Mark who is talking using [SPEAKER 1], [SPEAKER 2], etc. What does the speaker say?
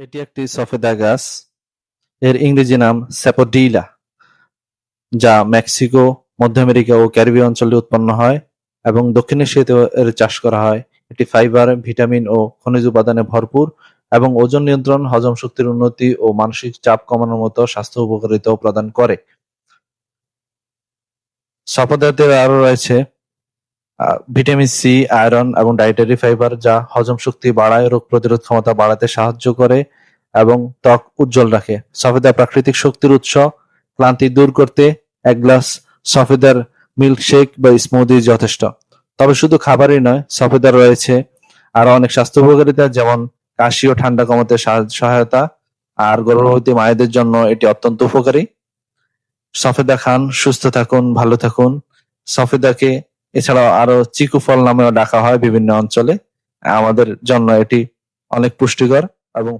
[SPEAKER 1] এটি একটি সফেদা গাছ। এর ইংরেজি নাম স্যাপোডিলা, যা মেক্সিকো, মধ্য আমেরিকা ও ক্যারিবীয় অঞ্চলে উৎপন্ন হয় এবং দক্ষিণ এশিয়াতেও এর চাষ করা হয়। এটি ফাইবার, ভিটামিন ও খনিজ উপাদানে ভরপুর এবং ওজন নিয়ন্ত্রণ, হজম শক্তির উন্নতি ও মানসিক চাপ কমানোর মতো স্বাস্থ্য উপকারিতাও প্রদান করে। সফেদাতে আরও রয়েছে ভিটামিন সি, আয়রন এবং ডায়েটারি ফাইবার যা হজম শক্তি বাড়ায়, রোগ প্রতিরোধ ক্ষমতা বাড়াতে সাহায্য করে এবং ত্বক উজ্জ্বল রাখে। সফেদা প্রাকৃতিক শক্তির উৎস। ক্লান্তি দূর করতে এক গ্লাস সফেদার মিল্ক শেক বা স্মুদি যথেষ্ট। তবে শুধু খাবারই নয় সফেদার রয়েছে আরও অনেক স্বাস্থ্য উপকারিতা, যেমন কাশি ও ঠান্ডা কমাতে সাহা- সহায়তা, আর গর্ভবতী মায়েদের জন্য এটি অত্যন্ত উপকারী। সফেদা খান, সুস্থ থাকুন, ভালো থাকুন। সফেদাকে এছাড়াও আরও চিকু ফল নামেও ডাকা হয় বিভিন্ন অঞ্চলে। আমাদের জন্য এটি অনেক পুষ্টিকর এবং